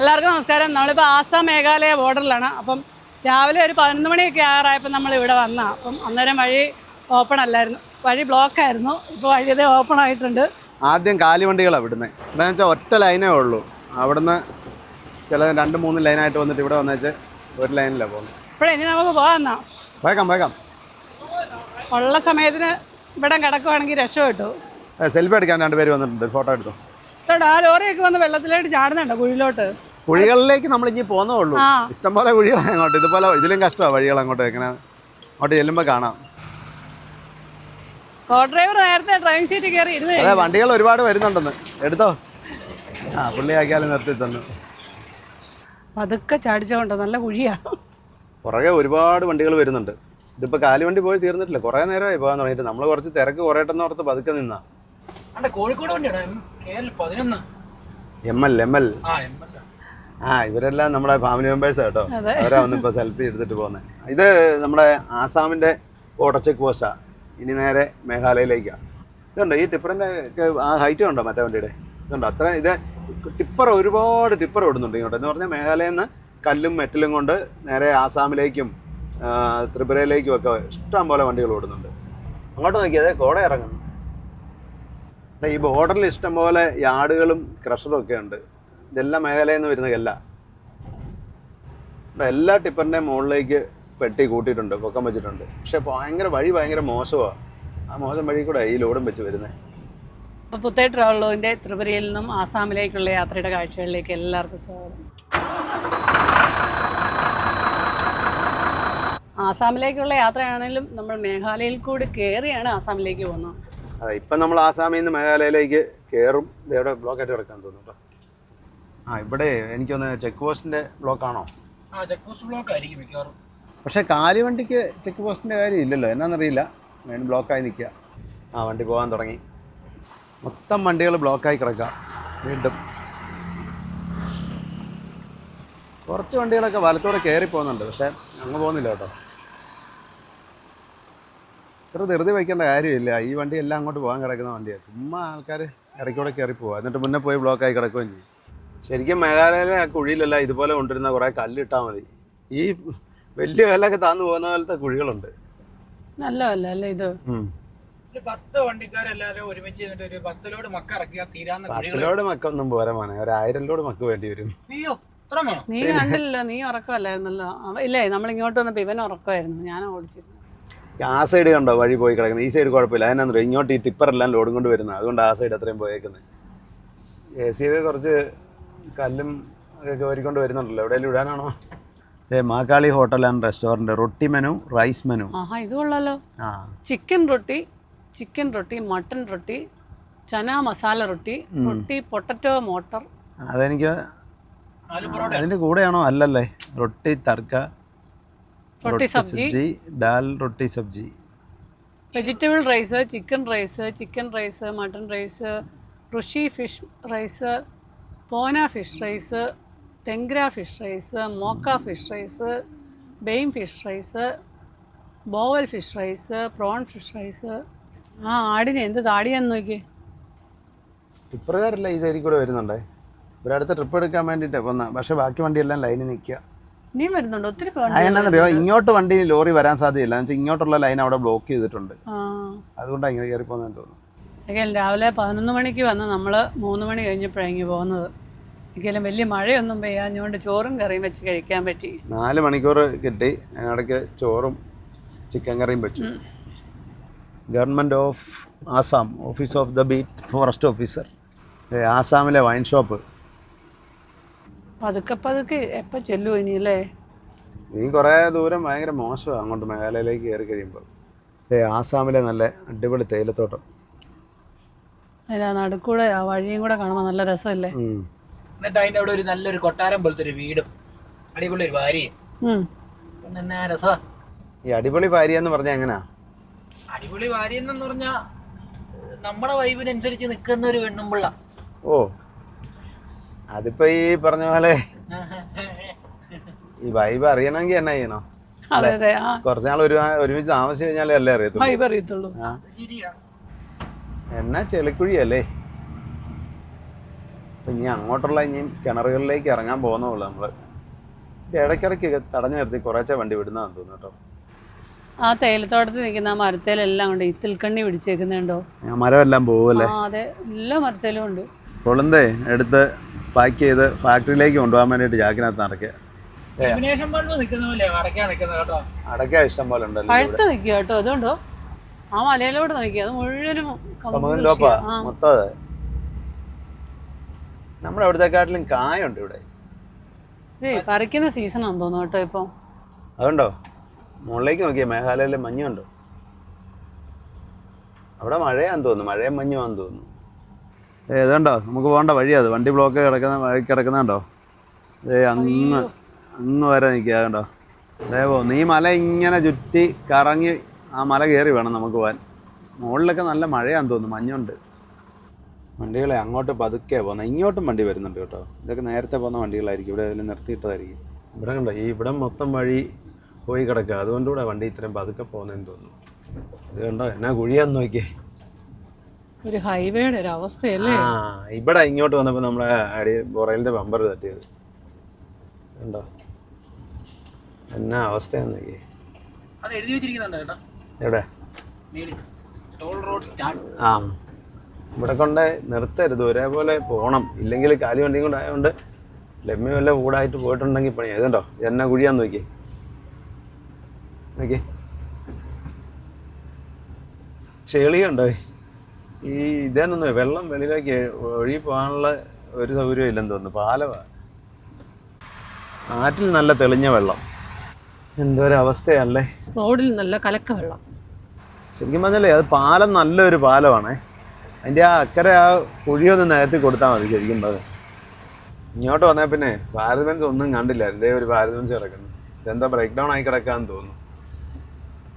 എല്ലാവർക്കും നമസ്കാരം. നമ്മളിപ്പോൾ ആസാം മേഘാലയ ബോർഡറിലാണ്. അപ്പം രാവിലെ ഒരു പതിനൊന്ന് മണിയൊക്കെ ആറായപ്പോൾ നമ്മൾ ഇവിടെ വന്ന. അപ്പം അന്നേരം വഴി ഓപ്പൺ അല്ലായിരുന്നു. വഴി ബ്ലോക്ക് ആയിരുന്നു. ഇപ്പോൾ വഴി ഇതേ ഓപ്പൺ ആയിട്ടുണ്ട്. ആദ്യം കാലിവണ്ടികളാണ് വിടുന്നത് എന്താണെന്ന് വെച്ചാൽ ഒറ്റ ലൈനേ ഉള്ളൂ. അവിടുന്ന് ചില രണ്ട് മൂന്ന് ലൈനായിട്ട് വന്നിട്ട് ഇവിടെ വന്നേച്ച് ഒരു ലൈനിലാണ് പോകുന്നത് ഇപ്പോഴേ ഇനി നമുക്ക് പോകാമെന്നാ വേഗം വേഗം ഉള്ള സമയത്തിന് ഇവിടെ കിടക്കുവാണെങ്കിൽ രക്ഷപ്പെട്ടു. സെൽഫി എടുക്കാൻ രണ്ടുപേര് വന്നിട്ടുണ്ട്. ഫോട്ടോ എടുത്തു? ആ ലോറിയൊക്കെ വന്ന് വെള്ളത്തിലോട്ട് ചാടുന്നുണ്ടോ കുഴിയിലോട്ട്? കുഴികളിലേക്ക് നമ്മൾ ഇനി പോകുന്നേ ഉള്ളൂ. ഇഷ്ടംപോലെ കുഴികളാണ് അങ്ങോട്ട് ഇതുപോലെ ഇതിലും കഷ്ടമാണ് വഴികൾ അങ്ങോട്ട് ഇങ്ങനെ അങ്ങോട്ട് ചെല്ലുമ്പോൾ കാണാം. ഡ്രൈവർ നേരത്തെ ഡ്രൈവിംഗ് സീറ്റ് കയറി ഇരുന്ന് അതെ വണ്ടികൾ ഒരുപാട് വരുന്നുണ്ടെന്ന്. എടുത്തോ? ആ പുള്ളിയാക്കിയാലും നിർത്തി തന്നു. പതുക്കെ ചാടിച്ചോണ്ട് നല്ല കുഴിയാ. പുറകെ ഒരുപാട് വണ്ടികൾ വരുന്നുണ്ട്. ഇതിപ്പോൾ കാലുവണ്ടി പോയി തീർന്നിട്ടില്ല. കുറേ നേരമായി പോകാൻ തുടങ്ങിയിട്ട്. നമ്മൾ കുറച്ച് തിരക്ക് കുറയട്ടെന്ന് ഓർത്ത് പതുക്കെ നിന്നാ. കോഴിക്കോട് വണ്ടിയാണ് എം എൽ എം എൽ. ആ ഇവരെല്ലാം നമ്മുടെ ഫാമിലി മെമ്പേഴ്സ് കേട്ടോ. അവരാ ഒന്നിപ്പോ സെൽഫി എടുത്തിട്ട് പോകുന്നത് ഇത് നമ്മുടെ ആസാമിന്റെ ബോർഡർ ചെക്ക് പോസ്റ്റാ ഇനി നേരെ മേഘാലയയിലേക്കാണ് ഇതുണ്ടോ ഈ ടിപ്പറിന്റെ ആ ഹൈറ്റ് ഉണ്ടോ മറ്റേ വണ്ടിയുടെ? ഇതുണ്ടോ അത്ര ഇത് ടിപ്പർ ഒരുപാട് ടിപ്പർ ഓടുന്നുണ്ട് ഇങ്ങോട്ട്. എന്ന് പറഞ്ഞാൽ മേഘാലയയിൽ നിന്ന് കല്ലും മെറ്റലും കൊണ്ട് നേരെ ആസാമിലേക്കും ത്രിപുരയിലേക്കും ഒക്കെ ഇഷ്ടം പോലെ വണ്ടികൾ ഓടുന്നുണ്ട്. അങ്ങോട്ട് നോക്കിയത് കോട ഇറങ്ങുന്നു. ഈ ബോർഡറിൽ ഇഷ്ടം പോലെ യാർഡുകളും ക്രഷറും ഒക്കെ ഉണ്ട്. ഇതെല്ലാം മേഖലയിൽ നിന്ന് വരുന്ന കല്ല. എല്ലാ ടിപ്പറിന്റെ മുകളിലേക്ക് പെട്ടി കൂട്ടിയിട്ടുണ്ട് പൊക്കം വെച്ചിട്ടുണ്ട്. പക്ഷെ ഭയങ്കര വഴി ഭയങ്കര മോശമാണ് ആ മോശം വഴി കൂടെ ഈ ലോഡും വെച്ച് വരുന്നത് അപ്പോൾ പുത്തേ ട്രാവലോവിന്റെ ത്രിപുരയിൽ നിന്നും ആസാമിലേക്കുള്ള യാത്രയുടെ കാഴ്ചകളിലേക്ക് എല്ലാവർക്കും സ്വാഗതം. ആസാമിലേക്കുള്ള യാത്രയാണെങ്കിലും നമ്മൾ മേഘാലയയിൽ കൂടി കയറിയാണ് ആസാമിലേക്ക് പോകുന്നത്. അതെ ഇപ്പം നമ്മൾ ആസാമിൽ നിന്ന് മേഘാലയയിലേക്ക് കയറും ഇത് എവിടെ ബ്ലോക്കായിട്ട് കിടക്കാൻ തോന്നുന്നു കേട്ടോ. ആ ഇവിടെ എനിക്കൊന്ന് ചെക്ക് പോസ്റ്റിന്റെ ബ്ലോക്കാണോ? ആ ചെക്ക് പോസ്റ്റ് ബ്ലോക്ക് ആയിരിക്കും മിക്കവാറും. പക്ഷേ കാലിവണ്ടിക്ക് ചെക്ക് പോസ്റ്റിന്റെ കാര്യം ഇല്ലല്ലോ എന്നാണെന്നറിയില്ല ബ്ലോക്ക് ബ്ലോക്കായി നിൽക്കുക. ആ വണ്ടി പോകാൻ തുടങ്ങി. മൊത്തം വണ്ടികൾ ബ്ലോക്കായി കിടക്കുക. വീണ്ടും. കുറച്ച് വണ്ടികളൊക്കെ വലത്തോടെ കയറി പോകുന്നുണ്ട് പക്ഷേ അങ്ങ് പോകുന്നില്ല കേട്ടോ. ഇത്ര ധൃതി വയ്ക്കേണ്ട കാര്യമില്ല. ഈ വണ്ടി എല്ലാം അങ്ങോട്ട് പോകാൻ കിടക്കുന്ന വണ്ടിയാണ് ചുമ്മാ ആൾക്കാർ ഇടയ്ക്കൂടെ കയറി പോവുക എന്നിട്ട് മുന്നേ പോയി ബ്ലോക്കായി കിടക്കുകയും ചെയ്യും. ശരിക്കും മേഘാലയയിലെ ആ കുഴിയിലല്ല ഇതുപോലെ കൊണ്ടിരുന്ന കുറേ കല്ലിട്ടാൽ മതി. ഈ വലിയ കല്ലൊക്കെ താന്നു പോകുന്ന പോലത്തെ കുഴികളുണ്ട്. നല്ലതല്ല അല്ലേ ഇത്. ഒരു പത്ത് വണ്ടിക്കാരെല്ലാവരും ഒരുമിച്ച് നിന്നിട്ട് ഒരു പത്ത് ലോഡ് മക്ക ഇറക്കിയാ തീരാന്ന പത്തിലോട് മക്കൊന്നും പോരാ മോനെ. ഒരു ആയിരം ലോഡ് മക്ക് വേണ്ടി വരും. അയ്യോ ഇത്ര വേണം? നീ കണ്ടില്ലല്ലോ നീ ഉറക്കമല്ലായിരുന്നല്ലോ. അവ- ഇല്ലേ നമ്മൾ ഇങ്ങോട്ട് വന്നപ്പോ ഇവൻ ഉറക്കമായിരുന്നു. ഞാൻ ഓടിച്ചിരുന്നു. ആ സൈഡ് കണ്ടോ വഴി പോയി കിടക്കുന്നത് ഈ സൈഡ് കുഴപ്പമില്ല. അതിനാ ഇങ്ങോട്ട് ഈ ടിപ്പറെല്ലാം ലോഡും കൊണ്ട് വരുന്നത്. അതുകൊണ്ട് ആ സൈഡ് അത്രയും പോയേക്കുന്നത് എ സി ഒക്കെ കുറച്ച് കല്ലും ഒക്കെ വരിക്കൊണ്ട് വരുന്നുണ്ടല്ലോ. എവിടെയെങ്കിലും ഇടാനാണോ? ഏ Makkali hotel and restaurant. Roti menu rice menu. ആഹാ ഇത് കൊള്ളാലോ. ആ. Chicken roti chicken roti mutton roti chana masala roti roti potato matar. അതെനിക്ക് അതിന്റെ കൂടെയാണോ? അല്ലല്ലേ. Roti tadka roti sabji. Dal roti sabji. Vegetable rice chicken rice chicken rice mutton rice ഋഷി fish rice pona fish rice tengra fish rice മോക്ക fish rice baim fish rice boal fish rice prawn fish rice. ആ ആടിനെ എന്ത് താടിയാന്ന് നോക്കി. ടിപ്പറുകാരെല്ലാം ഈ സൈഡിൽ കൂടെ വരുന്നുണ്ടേ? ഇവരടുത്ത trip എടുക്കാൻ വേണ്ടിയിട്ട് വന്ന പക്ഷെ ബാക്കി വണ്ടിയെല്ലാം ലൈനിൽ നിൽക്കുക. നീ വരുന്നുണ്ട്? ഒത്തിരി പേർ അതെന്നാന്നറിയോ ഇങ്ങോട്ട് വണ്ടി ലോറി വരാൻ സാധ്യതയില്ല. എന്നുവെച്ചാൽ ഇങ്ങോട്ടുള്ള ലൈൻ അവിടെ ബ്ലോക്ക് ചെയ്തിട്ടുണ്ട്. ആ. അതുകൊണ്ടാണ് ഇങ്ങനെ കയറി പോകുന്നതെന്ന് തോന്നുന്നു. ഒരിക്കലും രാവിലെ പതിനൊന്ന് മണിക്ക് വന്ന് നമ്മൾ മൂന്ന് മണി കഴിഞ്ഞപ്പോഴാണ് പോകുന്നത്. ഒരിക്കലും വലിയ മഴയൊന്നും പെയ്യാഞ്ഞുകൊണ്ട് ചോറും കറിയും വെച്ച് കഴിക്കാൻ പറ്റി. നാല് മണിക്കൂർ കിട്ടി. അതിനിടയ്ക്ക് ചോറും ചിക്കൻ കറിയും വെച്ചു. Government of Assam office of the beat forest officer. ആസാമിലെ വൈൻ ഷോപ്പ്. പതുക്കെ പതുക്കെ എപ്പോൾ ചെല്ലു ഇനി അല്ലേ? ഈ കുറേ ദൂരം ഭയങ്കര മോശമാണ് അങ്ങോട്ട് മേഘാലയയിലേക്ക് കയറി കഴിയുമ്പോൾ. ഏ ആസാമിലെ നല്ല അടിപൊളി തേയിലത്തോട്ടം. നടുക്കൂടെ ആ വഴിയും കൂടെ കാണുമ്പോൾ നല്ല രസമല്ലേ. എന്നിട്ട് അതിന്റെ അവിടെ ഒരു നല്ലൊരു കൊട്ടാരം പോലത്തെ ഒരു വീടും. അടിപൊളി ഒരു ഭാര്യയും ഉം. പിന്നെ എന്നാ രസാ. ഈ അടിപൊളി ഭാര്യ എന്ന് പറഞ്ഞാൽ എങ്ങനാ? അടിപൊളി ഭാര്യ എന്ന് പറഞ്ഞാ നമ്മളെ വൈബിനനുസരിച്ച് നിൽക്കുന്ന ഒരു പെണ്ണുമ്പിള്ള. ഓ. അതിപ്പോ ഈ പറഞ്ഞ പോലെ ഈ വൈബ് അറിയണമെങ്കിൽ എന്നാ ചെയ്യണോ? അതെ അതെ ആ. കുറച്ചുനാൾ ഒരു ഒരുമിച്ച് താമസിച്ച് കഴിഞ്ഞാലേ അല്ലേ അറിയത്തുള്ളൂ? വൈബ് അറിയത്തുള്ളൂ. അത് ശരിയാ. എന്നാ ചെളിക്കുഴിയല്ലേ? അപ്പം ഇനി അങ്ങോട്ടുള്ള ഇനിയും കിണറുകളിലേക്ക് ഇറങ്ങാൻ പോകുന്നുള്ളൂ നമ്മൾ ഇടയ്ക്കിടയ്ക്ക് തടഞ്ഞു നിർത്തി കുറേശ്ശെ വണ്ടി വിടുന്നതാന്ന് തോന്നുന്നു കേട്ടോ. ആ തേയിലത്തോട്ടത്തിൽ നിൽക്കുന്ന ആ മരത്തേലെല്ലാം ഉണ്ട് ഇത്തിൽക്കണ്ണി പിടിച്ചേക്കുന്നുണ്ടോ? ആ മരമെല്ലാം പോവല്ലേ? ആ അതെ. എല്ലാ മരത്തേലും ഉണ്ട്. കൊളുന്തേ എടുത്ത് പാക്ക് ചെയ്ത് ഫാക്ടറിയിലേക്ക് കൊണ്ടുപോകാൻ വേണ്ടിയിട്ട് ജാക്കിനകത്ത് നടക്കുക അടയ്ക്ക ഇഷ്ടം പോലെ ഉണ്ടല്ലോ. പഴുത്ത് നിൽക്കുക കേട്ടോ. അതുകൊണ്ടോ ആ മലയിലോട്ട് നോക്കി. അത് മുഴുവനും നമ്മുടെ അവിടുത്തെക്കാട്ടിലും കായുണ്ട് ഇവിടെ. പറിക്കുന്ന സീസണാന്ന് തോന്നുന്നു കേട്ടോ ഇപ്പം. അതുണ്ടോ? മുകളിലേക്ക് നോക്കിയേ മേഘാലയയിലെ മഞ്ഞുണ്ടോ അവിടെ മഴയാന്ന് തോന്നുന്നു മഴയും മഞ്ഞുമാന്ന് തോന്നുന്നു. ഏ ഇതുണ്ടോ? നമുക്ക് പോകണ്ട വഴി അത്. വണ്ടി ബ്ലോക്ക് കിടക്കുന്ന വഴി കിടക്കുന്നുണ്ടോ ഏ അങ്ങ് അങ്ങ് വരെ നിൽക്കുക കണ്ടോ? അതേ നീ മല ഇങ്ങനെ ചുറ്റി കറങ്ങി ആ മല കയറി വേണം നമുക്ക് പോകാൻ മുകളിലൊക്കെ നല്ല മഴയാന്ന് തോന്നുന്നു മഞ്ഞുണ്ട്. വണ്ടികളെ അങ്ങോട്ട് പതുക്കെ പോകുന്നത് ഇങ്ങോട്ടും വണ്ടി വരുന്നുണ്ട് കേട്ടോ. ഇതൊക്കെ നേരത്തെ പോകുന്ന വണ്ടികളായിരിക്കും. ഇവിടെ അതിൽ നിർത്തിയിട്ടതായിരിക്കും. ഇവിടെ കണ്ടോ ഈ ഇവിടെ മൊത്തം വഴി പോയി കിടക്കുക. അതുകൊണ്ടുകൂടെ വണ്ടി ഇത്രയും പതുക്കെ പോകുന്നതെന്ന് തോന്നുന്നു. ഇത് കണ്ടോ എന്നാ കുഴിയാന്ന് നോക്കിയേ. ഒരു ഹൈവേയുടെ ഒരു അവസ്ഥയല്ലേ? ആ ഇവിടെ ഇങ്ങോട്ട് വന്നപ്പോൾ നമ്മളെ അടി പുറയിലത്തെ ബമ്പർ തട്ടിയത്. കണ്ടോ? എന്നാ അവസ്ഥയാന്ന് നോക്കിയേ. അത് എഴുതി വെച്ചിരിക്കുന്നുണ്ടോ കേട്ടോ എവിടെ? ആ. ഇവിടെ കൊണ്ട് നിർത്തരുത്. ഒരേപോലെ പോകണം ഇല്ലെങ്കിൽ കാലി വണ്ടിയും കൊണ്ട് ആയതുകൊണ്ട് ലമ്മി വല്ല കൂടായിട്ട് പോയിട്ടുണ്ടെങ്കിൽ പണി. അതുണ്ടോ എന്നെ കുഴിയാന്ന് നോക്കി. നോക്കി. ചെളിയുണ്ടോ? ഈ ഇതേന്നൊന്നും വെള്ളം വെളിയിലേക്ക് ഒഴുകി പോകാനുള്ള ഒരു സൗകര്യം ഇല്ലെന്ന് തോന്നുന്നു. പാലവാ. ആറ്റിൽ നല്ല തെളിഞ്ഞ വെള്ളം. എന്തോരവസ്ഥയല്ലേ റോഡിൽ നല്ല കലക്ക വെള്ളം. ശരിക്കും പറഞ്ഞാലേ അത് പാലം നല്ലൊരു പാലമാണേ. അതിന്റെ ആ അക്കരെ ആ കുഴിയൊന്ന് നികത്തി കൊടുത്താൽ മതി ശരിക്കും പറഞ്ഞത് ഇങ്ങോട്ട് വന്നാൽ പിന്നെ ഭാരത് ബെൻസ് ഒന്നും കണ്ടില്ല. എന്തേ ഒരു ഭാരത് ബെൻസ് കിടക്കുന്നു. ഇതെന്താ ബ്രേക്ക് ഡൗൺ ആയി കിടക്കാന്ന് തോന്നുന്നു.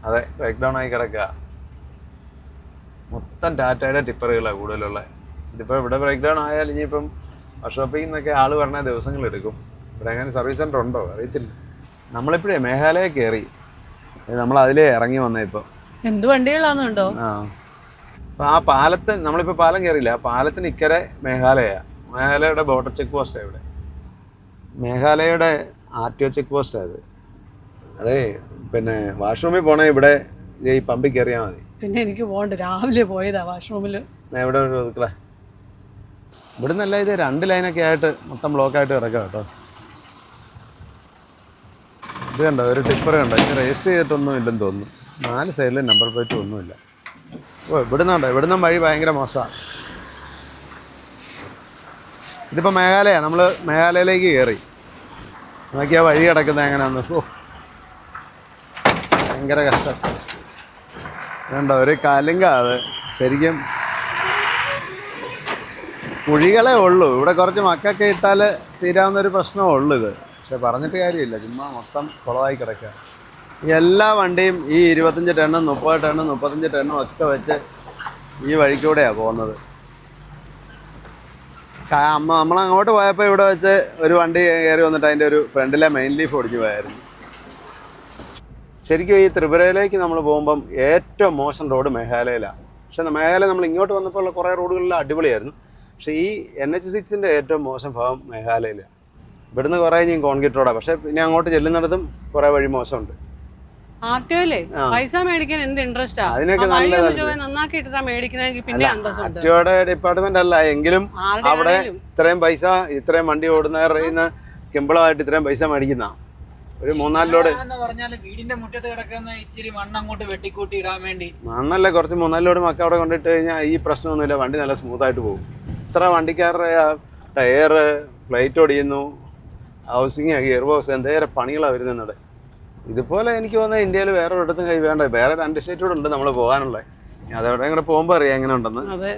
അതെ ബ്രേക്ക് ഡൗൺ ആയി കിടക്കുക മൊത്തം ടാറ്റയുടെ ടിപ്പറുകളാണ് കൂടുതലുള്ളത് ഇതിപ്പോൾ ഇവിടെ ബ്രേക്ക് ഡൗൺ ആയാൽ ഇനിയിപ്പം വർക്ക്ഷോപ്പിൽ നിന്നൊക്കെ ആൾ പറഞ്ഞ ദിവസങ്ങളെടുക്കും ഇവിടെ അങ്ങനെ സർവീസ് സെന്റർ ഉണ്ടോ? അറിയത്തില്ല. നമ്മളിപ്പോഴേ മേഘാലയ കയറി. നമ്മൾ അതിലേ ഇറങ്ങി വന്നേ ഇപ്പോൾ എന്ത് വണ്ടികളാണെന്നുണ്ടോ ആ. അപ്പൊ ആ പാലത്തിന് നമ്മളിപ്പോ പാലം കയറിയില്ല ആ പാലത്തിന് ഇക്കരെ മേഘാലയ. മേഘാലയയുടെ ബോർഡർ ചെക്ക് പോസ്റ്റ് ഇവിടെ. മേഘാലയയുടെ ആർ ടി ഒ ചെക്ക് പോസ്റ്റാ അത് അതെ പിന്നെ വാഷ്റൂമിൽ പോണേ ഇവിടെ ഈ പമ്പിൽ കയറിയാൽ മതി. പിന്നെ എനിക്ക് പോകണ്ട രാവിലെ പോയതാ വാഷ്റൂമിൽ എവിടെ ഒരു ഒതുക്കളെ ഇവിടെ നിന്നല്ല ഇത് രണ്ട് ലൈനൊക്കെ ആയിട്ട് മൊത്തം ബ്ലോക്കായിട്ട് കിടക്കാം കേട്ടോ. ഇത് കണ്ടോ ഒരു ടിപ്പർ കണ്ടോ? ഇത് രജിസ്റ്റർ ചെയ്തിട്ടൊന്നും ഇല്ലെന്ന് തോന്നുന്നു. നാല് സൈഡിലും നമ്പർ പ്ലേറ്റ് ഒന്നുമില്ല. ഓ ഇവിടുന്ന് കണ്ടോ? ഇവിടുന്ന് വഴി ഭയങ്കര മോശമാണ് ഇതിപ്പോൾ മേഘാലയ നമ്മൾ മേഘാലയയിലേക്ക് കയറി നോക്കിയാൽ വഴി കിടക്കുന്നത് എങ്ങനെയാന്ന്. ഓ ഭയങ്കര കഷ്ടം. വേണ്ട ഒരു കലുങ്ക ശരിക്കും കുഴികളേ ഉള്ളൂ. ഇവിടെ കുറച്ച് മക്കൊക്കെ ഇട്ടാൽ തീരാവുന്ന ഒരു പ്രശ്നമേ ഉള്ളൂ ഇത്. പക്ഷെ പറഞ്ഞിട്ട് കാര്യമില്ല. ചുമ്മാ മൊത്തം കുളമായി കിടക്കുക. എല്ലാ വണ്ടിയും ഈ ഇരുപത്തഞ്ച് ടണ്ണും മുപ്പത് ടണ്ണും മുപ്പത്തഞ്ച് ടണ്ണും ഒക്കെ വെച്ച് ഈ വഴിക്കൂടെയാണ് പോകുന്നത്. നമ്മൾ അങ്ങോട്ട് പോയപ്പോൾ ഇവിടെ വെച്ച് ഒരു വണ്ടി കയറി വന്നിട്ട് അതിന്റെ ഒരു ഫ്രണ്ടിലെ മെയിൻ ലീഫ് ഒടിഞ്ഞു പോയായിരുന്നു. ശരിക്കും ഈ ത്രിപുരയിലേക്ക് നമ്മൾ പോകുമ്പം ഏറ്റവും മോശം റോഡ് മേഘാലയയിലാണ് പക്ഷെ മേഘാലയ നമ്മൾ ഇങ്ങോട്ട് വന്നപ്പോൾ ഉള്ള കുറേ റോഡുകളിൽ അടിപൊളിയായിരുന്നു. പക്ഷേ ഈ എൻ എച്ച് സിക്സിന്റെ ഏറ്റവും മോശം ഭാഗം മേഘാലയയിലാണ് ഇവിടുന്ന് കുറേ ഞാൻ കോൺക്രീറ്റ് റോഡാണ് പക്ഷേ പിന്നെ അങ്ങോട്ട് ചെല്ലുന്നിടത്തും കുറേ വഴി മോശമുണ്ട്. ആർട്ടിയോയിലേ. പൈസ മേടിക്കാൻ എന്ത് ഇൻട്രസ്റ്റ് അതിനൊക്കെ നല്ല നന്നാക്കി ഇട്ടിട്ടാ മേടിക്കണമെങ്കിൽ പിന്നെ ആർടിഒയുടെ ഡിപ്പാർട്ട്മെന്റ് അല്ല എങ്കിലും അവിടെ. ഇത്രയും പൈസ ഇത്രയും വണ്ടി ഓടുന്ന കിമ്പിളമായിട്ട് ഇത്രയും പൈസ മേടിക്കുന്ന ഒരു മൂന്നാലിലോട്. എന്ന് വീടിന്റെ മുറ്റത്ത് കിടക്കുന്ന ഇച്ചിരി മണ്ണ് അങ്ങോട്ട് വെട്ടിക്കൂട്ടി ഇടാൻ വേണ്ടി. മണ്ണല്ല കുറച്ച് മൂന്നാലിലോട് മക്ക അവിടെ കൊണ്ടിട്ട് കഴിഞ്ഞാൽ ഈ പ്രശ്നമൊന്നുമില്ല വണ്ടി നല്ല സ്മൂത്ത് ആയിട്ട് പോകും. ഇത്ര വണ്ടിക്കാരുടെ ടയർ പ്ലേറ്റ് ഒടിയുന്നു ഹൗസിങ് ഗിയർ ബോക്സ് എന്തേരം പണികളാണ് വരുന്നത് ഇതുപോലെ എനിക്ക് തോന്നുന്നത് ഇന്ത്യയിൽ വേറെ ഒരിടത്തും കൈ വേണ്ട. വേറെ രണ്ട് സ്റ്റേറ്റ് കൂടെ ഉണ്ട് നമ്മൾ പോകാനുള്ളത് അതെവിടെ ഇങ്ങനെ പോകുമ്പോൾ അറിയാം എങ്ങനെ ഉണ്ടെന്ന് അതെ.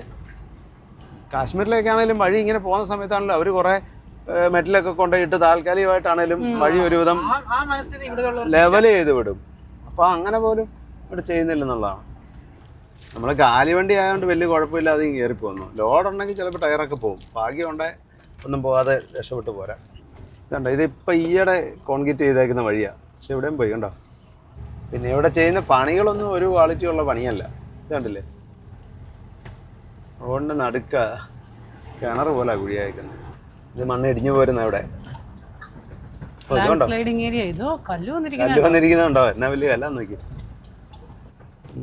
കാശ്മീരിലേക്കാണേലും വഴി ഇങ്ങനെ പോകുന്ന സമയത്താണല്ലോ അവർ കുറേ മെറ്റലൊക്കെ കൊണ്ടുപോയിട്ട് താൽക്കാലികമായിട്ടാണേലും വഴി ഒരുവിധം ലെവൽ ചെയ്ത് വിടും. അപ്പോൾ അങ്ങനെ പോലും ഇവിടെ ചെയ്യുന്നില്ലെന്നുള്ളതാണ്. നമ്മൾ കാലിവണ്ടി ആയതുകൊണ്ട് വലിയ കുഴപ്പമില്ലാതെ കയറി പോകുന്നു. ലോഡ് ഉണ്ടെങ്കിൽ ചിലപ്പോൾ ടയറൊക്കെ പോകും. ഭാഗ്യം ഉണ്ടേ ഒന്നും പോകാതെ രക്ഷപ്പെട്ട് പോരാ. ഇതുണ്ട്? ഇതിപ്പോൾ ഈയിടെ കോൺക്രീറ്റ് ചെയ്തേക്കുന്ന വഴിയാണ് പക്ഷെ എവിടെയും പോയി കണ്ടോ? പിന്നെ ഇവിടെ ചെയ്യുന്ന പണികളൊന്നും ഒരു ക്വാളിറ്റി ഉള്ള പണിയല്ല. കണ്ടില്ലേ? റോഡിന്റെ നടുക്ക കിണർ പോലെ കുഴിയായിരിക്കുന്നത് ഇത് മണ്ണ് ഇടിഞ്ഞു പോരുന്ന ഇവിടെ. വന്നിരിക്കുന്നുണ്ടോ എന്നാ വലിയ കല്ല നോക്കി.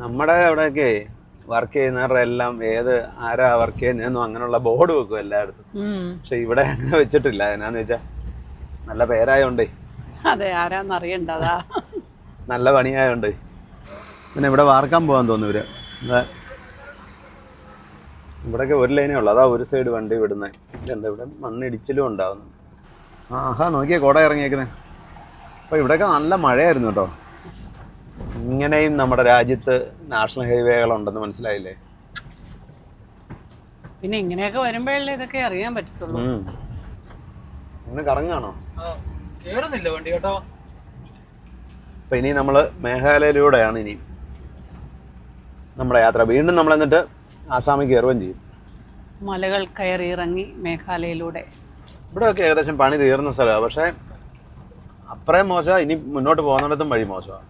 നമ്മുടെ അവിടെയൊക്കെ വർക്ക് ചെയ്യുന്നവരുടെ എല്ലാം ഏത് ആരാ വർക്ക് ചെയ്യുന്നതെന്നും അങ്ങനെയുള്ള ബോർഡ് വെക്കും എല്ലായിടത്തും. പക്ഷെ ഇവിടെ അങ്ങനെ വെച്ചിട്ടില്ല. എന്നാന്ന് വെച്ചാ നല്ല പേരായോണ്ടേ. അതെ ആരാന്ന് അറിയണ്ടതാ. നല്ല പണിയായോണ്ട്. പിന്നെ ഇവിടെ വാർക്കാൻ പോകാൻ തോന്നുന്നു ഇവർ. ഇവിടെ ഇവിടെയൊക്കെ ഒരു ലൈനേ ഉള്ളു. അതാ ഒരു സൈഡ് വണ്ടി വിടുന്നത് എന്താ ഇവിടെ മണ്ണിടിച്ചിലും ഉണ്ടാവുന്നു. ആഹാ നോക്കിയേ കോട ഇറങ്ങിയേക്കുന്നേ. അപ്പോൾ ഇവിടെയൊക്കെ നല്ല മഴയായിരുന്നു കേട്ടോ. ഇങ്ങനെയും നമ്മുടെ രാജ്യത്ത് നാഷണൽ ഹൈവേകളുണ്ടെന്ന് മനസ്സിലായില്ലേ? പിന്നെ ഇങ്ങനെയൊക്കെ വരുമ്പോഴല്ലേ ഇതൊക്കെ അറിയാൻ പറ്റത്തുള്ളൂ. ഇന്ന് കറങ്ങാണോ? ആ, കേറുന്നില്ല വണ്ടി കേട്ടോ. അപ്പൊ ഇനി നമ്മൾ മേഘാലയയിലൂടെയാണ് ഇനി നമ്മുടെ യാത്ര. വീണ്ടും നമ്മൾ എന്നിട്ട് ആസാമിൽ കയറുകയും ചെയ്യും. മലകൾ കയറി ഇറങ്ങി മേഘാലയയിലൂടെ. ഇവിടെയൊക്കെ ഏകദേശം പണി തീർന്ന സ്ഥലമാണ്. പക്ഷേ അത്രയും മോശമാണ് ഇനി മുന്നോട്ട് പോകുന്നിടത്തും വഴി മോശമാണ്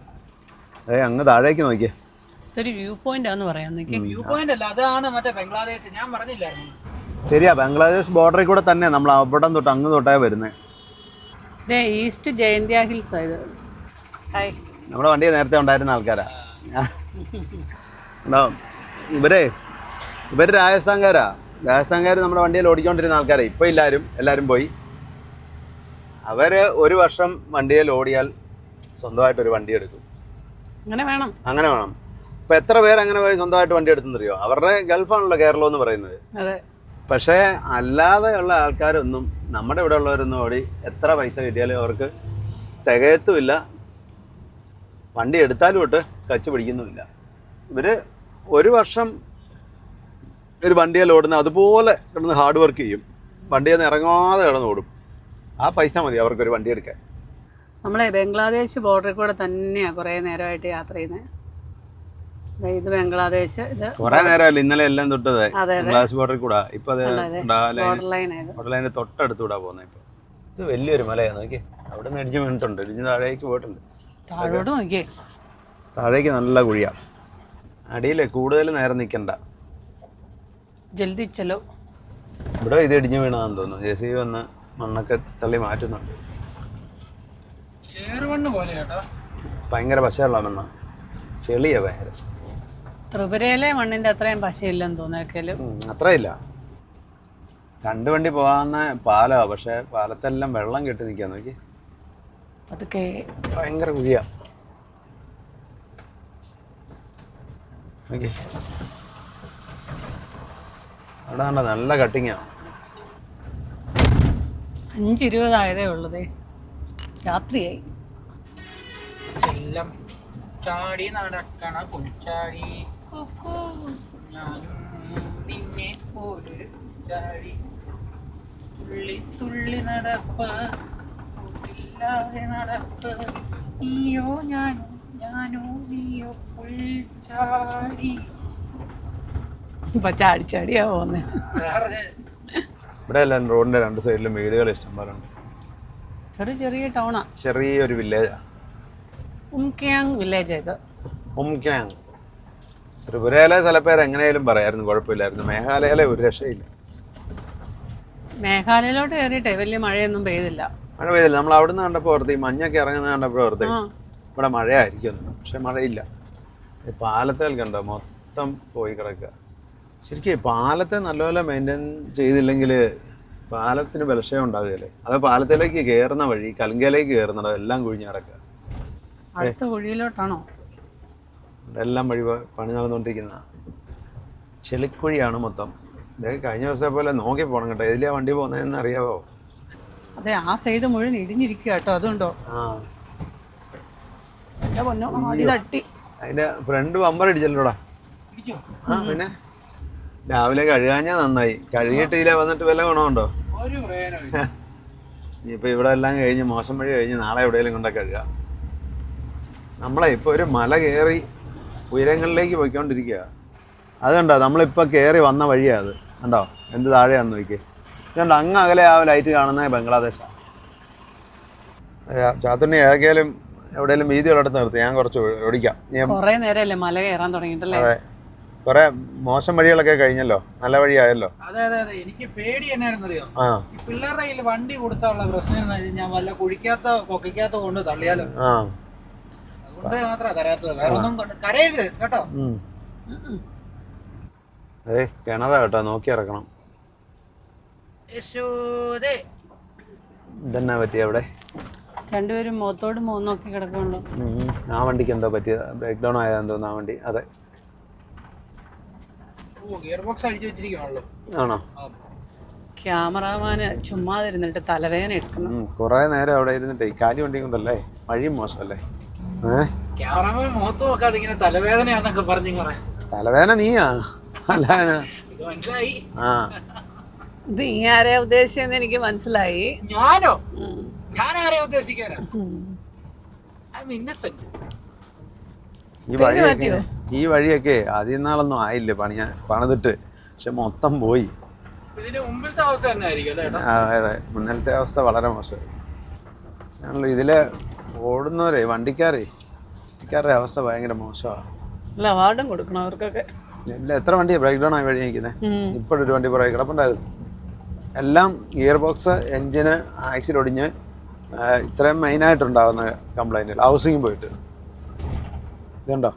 അതെ അങ്ങ് താഴേക്ക് നോക്കിയേ. ഇതൊരു വ്യൂ പോയിന്റ് ആന്ന് പറയാൻ വ്യൂ പോയിന്റ് അല്ല അതാണ് മറ്റേ ബംഗ്ലാദേശ്. ഞാൻ പറഞ്ഞില്ലായിരുന്നു. ശരിയാ ബംഗ്ലാദേശ് ബോർഡറിൽ കൂടെ തന്നെ നമ്മൾ അവിടം തൊട്ട് അങ്ങ് തൊട്ടേ വരുന്നത് ഇതേ ഈസ്റ്റ് ജയന്ത്യ ഹിൽസ് ഇത്. ഹായ്. നമ്മുടെ വണ്ടി നേരത്തെ ഉണ്ടായിരുന്ന ആൾക്കാരാ. ഇവരെ ഇവർ രാജസ്ഥാൻകാരാ. രാജസ്ഥാൻകാർ നമ്മുടെ വണ്ടിയിൽ ഓടിക്കൊണ്ടിരുന്ന ആൾക്കാരാ. ഇപ്പൊ ഇല്ലാരും എല്ലാരും പോയി. അവർ ഒരു വർഷം വണ്ടിയിൽ ഓടിയാൽ സ്വന്തമായിട്ട് ഒരു വണ്ടി എടുക്കും. അങ്ങനെ വേണം. അങ്ങനെ വേണം. ഇപ്പം എത്ര പേര് അങ്ങനെ പോയി സ്വന്തമായിട്ട് വണ്ടി എടുത്തെന്നറിയോ അവരുടെ ഗൾഫാണല്ലോ കേരളം എന്ന് പറയുന്നത്. അതെ. പക്ഷേ അല്ലാതെയുള്ള ആൾക്കാരൊന്നും നമ്മുടെ ഇവിടെ ഉള്ളവരൊന്നും ഓടി എത്ര പൈസ കിട്ടിയാലും അവർക്ക് തികയത്തുമില്ല. വണ്ടി എടുത്താലും ഇട്ട് കച്ച് പിടിക്കുന്നുമില്ല. ഇവർ ഒരു വർഷം ഒരു വണ്ടിയിൽ ഓടുന്ന അതുപോലെ കിടന്ന് ഹാർഡ് വർക്ക് ചെയ്യും. വണ്ടിയിൽ നിന്ന് ഇറങ്ങാതെ കിടന്ന് ഓടും. ആ പൈസ മതി അവർക്കൊരു വണ്ടി എടുക്കാൻ. നമ്മളെ ബംഗ്ലാദേശ് ബോർഡറിൽ കൂടെ തന്നെയാണ് കുറേ നേരമായിട്ട് യാത്ര ചെയ്യുന്നത്. ഇത് ബംഗ്ലാദേശ് ഇത് കുറേ നേരമല്ല ഇന്നലെ എല്ലാം തൊട്ടത്. ഗ്ലാസ് ബോർഡറിൽ കൂടാ. ഇപ്പൊ ബോർഡർ ലൈൻ ഇത്. ഉടലതിന്റെ പോകുന്നത് ഇപ്പൊ. ഇത് വലിയൊരു മലയാണ് നോക്കിയേ. അവിടെ നിന്ന് ഇടിഞ്ഞ് വീണിട്ടുണ്ട്. ഇടിഞ്ഞ് താഴേക്ക് പോയിട്ടുണ്ട്. താഴോട്ട് നോക്കിയേ. താഴേക്ക് നല്ല കുഴിയാണ് അടിയിലെ കൂടുതൽ നേരം നിൽക്കണ്ട ജൽദി ചലോ ഇവിടെ ഇത് ഇടിഞ്ഞു വീണതാന്ന് തോന്നുന്നു. ജെ സി ബി വന്ന് മണ്ണൊക്കെ തള്ളി മാറ്റുന്നുണ്ട്. ഭയങ്കര പശയുള്ള മണ്ണ. ചെളിയാ ഭയങ്കര. ത്രിപുരയിലെ മണ്ണിന്റെ അത്രയും പശയില്ലെന്ന് തോന്നിയേക്കൽ ഉം, അത്രയില്ല. രണ്ട് വണ്ടി പോകാവുന്ന പാലാ പക്ഷെ പാലത്തെല്ലാം വെള്ളം കെട്ടി നിൽക്കാൻ നോക്കി. അതൊക്കെ ഭയങ്കര കുഴിയ. നോക്കി. അവിടെ കണ്ടോ നല്ല കട്ടിങ്ങാണ് അഞ്ചിരുപതായതേ ഉള്ളതേ. രാത്രിയായി. ചെല്ലം. ചാടി നടക്കണ പുൽച്ചാടി ഞാനും നിന്നെ പോലൊരു ചാടി തുള്ളി തുള്ളി നടപ്പ് ഇല്ലാതെ നടപ്പ് നീയോ ഞാനോ ഞാനോ നീയോ പുൽച്ചാടി ഇപ്പൊ ചാടി ചാടിയാ പോകുന്നത് ഇവിടെ എല്ലാം റോഡിന്റെ രണ്ട് സൈഡിലും വീടുകൾ ഇഷ്ടം പോലെ ഉണ്ട്. ഒരു ചെറിയ ടൗണാ. ചെറിയൊരു വില്ലേജാ ഉംക്യാങ് വില്ലേജ് ഇത്. ഉംക്യാങ് ത്രിപുരയിലെ സ്ഥലപ്പേര് എങ്ങനെയാലും പറയായിരുന്നു കുഴപ്പമില്ലായിരുന്നു. മേഘാലയയിലെ ഒരു രക്ഷയില്ല. മേഘാലയയിലോട്ട് കയറിയിട്ടേ വലിയ മഴയൊന്നും പെയ്തില്ല. മഴ പെയ്തില്ല. നമ്മൾ അവിടെ നിന്ന് കണ്ടപ്പോൾ ഓർത്തി മഞ്ഞൊക്കെ ഇറങ്ങുന്ന കണ്ടപ്പോൾ ഓർത്തി ഇവിടെ മഴയായിരിക്കും പക്ഷെ മഴയില്ല. പാലത്തേൽ കണ്ടോ മൊത്തം പോയി കിടക്കുക. ശരിക്കും പാലത്തെ നല്ലപോലെ മെയിന്റെയിൻ ചെയ്തില്ലെങ്കിൽ പാലത്തിന് ബലക്ഷയം ഉണ്ടാകുകയല്ലേ? അത് പാലത്തിലേക്ക് കയറുന്ന വഴി കലുങ്കയിലേക്ക് കയറുന്നുണ്ടോ എല്ലാം കുഴിഞ്ഞ് കിടക്കുക. അടുത്ത കുഴിയിലോട്ടാണോ? എല്ലാം വഴി പണി നടന്നുകൊണ്ടിരിക്കുന്ന ചെളിക്കുഴിയാണ് മൊത്തം. ഇതേ കഴിഞ്ഞ ദിവസത്തെ പോലെ നോക്കി പോകണം കേട്ടോ. ഇതിലാ വണ്ടി പോകുന്നതെന്ന് അറിയാവോ? അതെ ആ സൈഡ് മുഴുവൻ ഇടിഞ്ഞിരിക്കുക കേട്ടോ അതുണ്ടോ അതിന്റെ ഫ്രണ്ട് ബമ്പർ ഇടിച്ചല്ലോടാ. ഇടിച്ചോ ആ പിന്നെ? രാവിലെ കഴുകാഞ്ഞാ നന്നായി. കഴുകിയിട്ട് ഇതിലെ വന്നിട്ട് വല്ല ഗുണമുണ്ടോ? ഇനിയിപ്പോൾ ഇവിടെ എല്ലാം കഴിഞ്ഞ് മോശം വഴി കഴിഞ്ഞ് നാളെ എവിടെയെങ്കിലും കൊണ്ടൊക്കെ കഴുകാം. നമ്മളെ ഇപ്പോൾ ഒരു മല കയറി ഉയരങ്ങളിലേക്ക് പോയിക്കൊണ്ടിരിക്കുക. അത് കണ്ടോ? നമ്മളിപ്പോൾ കയറി വന്ന വഴിയാണ് അത്. കണ്ടോ? എന്ത് താഴെയാന്ന് നോക്കി ഇതുകൊണ്ട് അങ്ങ് അകലെ ആ ലൈറ്റ് കാണുന്ന ബംഗ്ലാദേശാണ് ചാത്തുണ്ണി ഏതൊക്കെയാലും എവിടെയെങ്കിലും വീതിയുള്ളിടത്ത് നിർത്തി. ഞാൻ കുറച്ച് ഓടിക്കാം. ഞാൻ കുറേ നേരമല്ലേ മല കയറാൻ തുടങ്ങിയിട്ടല്ലേ? അതെ. കുറെ മോശം വഴികളൊക്കെ കഴിഞ്ഞല്ലോ. നല്ല വഴിയായല്ലോ. അതെ അതെ അതെ. എനിക്ക് പേടി എന്നായിരുന്നറിയോ? ഈ പിള്ളേരുടെ കയ്യിൽ വണ്ടി കൊടുത്താലുള്ള പ്രശ്നം ഞാൻ വല്ല കുഴിക്കാത്ത കൊക്കയ്ക്കാത്ത കൊണ്ട് തള്ളിയാലോ? ആ. അതെ കിണറാ കേട്ടോ നോക്കി ഇറക്കണം. യശോദേ ഇതെന്നാ പറ്റിയ അവിടെ? രണ്ടുപേരും മുഖത്തോട് മുഖം നോക്കി ഉം. ആ വണ്ടിക്ക് എന്തോ പറ്റിയത്? ബ്രേക്ക് ഡൗൺ ആയതെന്ന് തോന്നുന്നു ആ വണ്ടി. അതെ. ഓ ഗിയർ ബോക്സ് അടിച്ചു വെച്ചിരിക്കുകയാണല്ലോ ആണോ? ക്യാമറമാന് ചുമ്മാതിരുന്നിട്ട് തലവേദന എടുക്കണം കൊറേ നേരം അവിടെ ഇരുന്നിട്ടേ. കാലി വണ്ടി കൊണ്ടല്ലേ? വഴിയും മോശമല്ലേ? ക്യാമറമാൻ മുഖത്ത് നോക്കാതെ ഇങ്ങനെ തലവേദനയാന്നൊക്കെ പറഞ്ഞിങ്ങനെ തലവേദന നീയാ? അല്ല ഇത് മനസ്സിലായി. ആ. ഈ ആരെയാ ഉദ്ദേശിച്ചെന്ന് എനിക്ക് മനസ്സിലായി. ഞാനോ? ഞാൻ ആരെയാ ഉദ്ദേശിക്കാനാ? ഈ വഴിയൊക്കെ ഈ വഴിയൊക്കെ ആദ്യം നാളൊന്നും ആയില്ല പണിയാ പണിതിട്ട്. പക്ഷെ മൊത്തം പോയി. അതെ അതെ. മുന്നിലത്തെ അവസ്ഥ വളരെ മോശം. ഇതിലെ ഓടുന്നവരെ വണ്ടിക്കാരേ. വണ്ടിക്കാരുടെ അവസ്ഥ ഭയങ്കര മോശമാണ്. അല്ല അവാർഡും കൊടുക്കണം അവർക്കൊക്കെ. ഇല്ല എത്ര വണ്ടിയാണ് ബ്രേക്ക് ഡൗൺ ആയി വഴി നിൽക്കുന്നത്. ഇപ്പോഴൊരു വണ്ടി പുറകെ കിടപ്പുണ്ടായിരുന്നു. എല്ലാം ഗിയർ ബോക്സ് എൻജിന് ആക്സിൽ ഒടിഞ്ഞ് ഇത്രയും മെയിനായിട്ടുണ്ടാകുന്ന കംപ്ലൈന്റുകൾ ഹൗസിംഗ് പോയിട്ട്. ഇതുണ്ടോ?